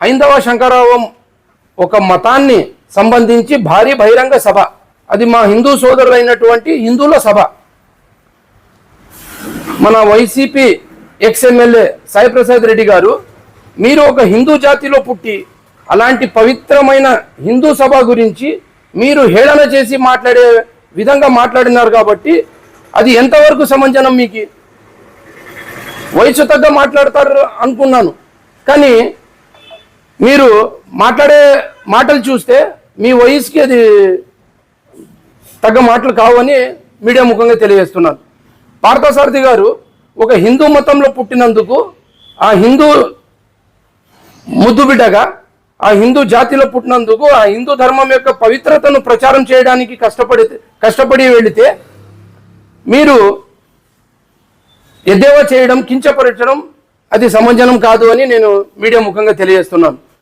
హైందవ శంకరావం ఒక మతాన్ని సంబంధించి భారీ బహిరంగ సభ. అది మా హిందూ సోదరులైనటువంటి హిందువుల సభ. మన YCP ex MLA Sai Prasad Reddy garu మీరు ఒక హిందూ జాతిలో పుట్టి అలాంటి పవిత్రమైన హిందూ సభ గురించి మీరు హేళన చేసి మాట్లాడే విధంగా మాట్లాడినారు కాబట్టి అది ఎంతవరకు సమంజనం మీకు? వయసు తగ్గ మాట్లాడతారు అనుకున్నాను. కానీ మీరు మాట్లాడే మాటలు చూస్తే మీ వయసుకి అది తగ్గ మాటలు కావని మీడియా ముఖంగా తెలియజేస్తున్నాను పార్థసారథి గారు ఒక హిందూ మతంలో పుట్టినందుకు ఆ హిందూ ముద్దు బిడ్డగా ఆ హిందూ జాతిలో పుట్టినందుకు ఆ హిందూ ధర్మం యొక్క పవిత్రతను ప్రచారం చేయడానికి కష్టపడి కష్టపడి వెళితే మీరు ఎద్దేవా చేయడం కించపరచడం అది సమంజనం కాదు అని నేను మీడియా ముఖంగా తెలియజేస్తున్నాను.